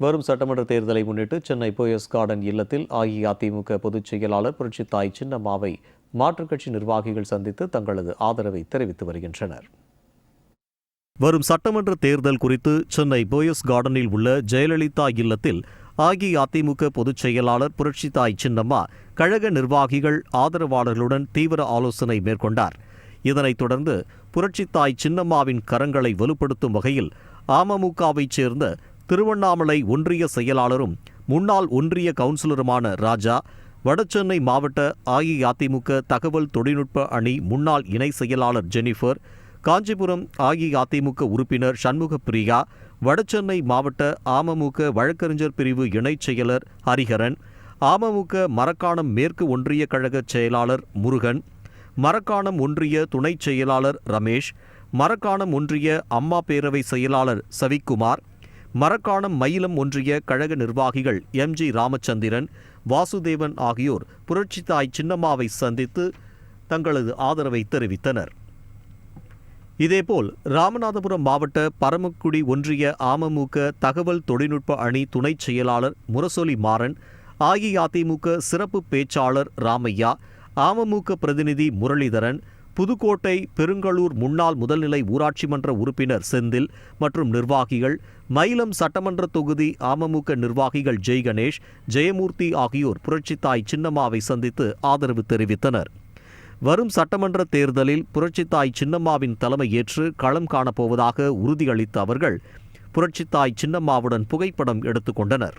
வரும் சட்டமன்ற தேர்தலை முன்னிட்டு சென்னை போயஸ் கார்டன் இல்லத்தில் அஇஅதிமுக பொதுச் செயலாளர் புரட்சித்தாய் சின்னம்மாவை மாற்றுக் கட்சி நிர்வாகிகள் சந்தித்து தங்களது ஆதரவை தெரிவித்து வருகின்றனர். வரும் சட்டமன்ற தேர்தல் குறித்து சென்னை போயஸ் கார்டனில் உள்ள ஜெயலலிதா இல்லத்தில் அஇஅதிமுக பொதுச் செயலாளர் புரட்சித்தாய் சின்னம்மா கழக நிர்வாகிகள் ஆதரவாளர்களுடன் தீவிர ஆலோசனை மேற்கொண்டார். இதனைத் தொடர்ந்து புரட்சித்தாய் சின்னம்மாவின் கரங்களை வலுப்படுத்தும் வகையில் அமமுகவைச் சேர்ந்த திருவண்ணாமலை ஒன்றிய செயலாளரும் முன்னாள் ஒன்றிய கவுன்சிலருமான ராஜா வடசென்னை மாவட்ட அஇஅதிமுக தகவல் தொழில்நுட்ப அணி முன்னாள் இணை செயலாளர் ஜெனிஃபர் காஞ்சிபுரம் அஇஅதிமுக உறுப்பினர் சண்முக பிரியா வடசென்னை மாவட்ட அமமுக வழக்கறிஞர் பிரிவு இணைச் செயலர் ஹரிஹரன் அமமுக மரக்காணம் மேற்கு ஒன்றிய கழக செயலாளர் முருகன் மரக்காணம் ஒன்றிய துணைச் செயலாளர் ரமேஷ் மரக்காணம் ஒன்றிய அம்மா பேரவை செயலாளர் சவிக்குமார் மரக்காணம் மயிலம் ஒன்றிய கழக நிர்வாகிகள் எம் ஜி ராமச்சந்திரன் வாசுதேவன் ஆகியோர் புரட்சித்தாய் சின்னம்மாவை சந்தித்து தங்களது ஆதரவை தெரிவித்தனர். இதேபோல் ராமநாதபுரம் மாவட்ட பரமக்குடி ஒன்றிய அமமுக தகவல் தொழில்நுட்ப அணி துணைச் செயலாளர் முரசொலி மாறன் அஇஅதிமுக சிறப்பு பேச்சாளர் ராமையா அமமுக பிரதிநிதி முரளிதரன் புதுக்கோட்டை பெருங்களூர் முன்னாள் முதல்நிலை ஊராட்சி மன்ற உறுப்பினர் செந்தில் மற்றும் நிர்வாகிகள் மயிலம் சட்டமன்ற தொகுதி அமமுக நிர்வாகிகள் ஜெய் கணேஷ் ஜெயமூர்த்தி ஆகியோர் புரட்சித்தாய் சின்னம்மாவை சந்தித்து ஆதரவு தெரிவித்தனர். வரும் சட்டமன்ற தேர்தலில் புரட்சித்தாய் சின்னம்மாவின் தலைமை ஏற்று களம் காணப்போவதாக உறுதியளித்த அவர்கள் புரட்சித்தாய் சின்னம்மாவுடன் புகைப்படம் எடுத்துக்கொண்டனர்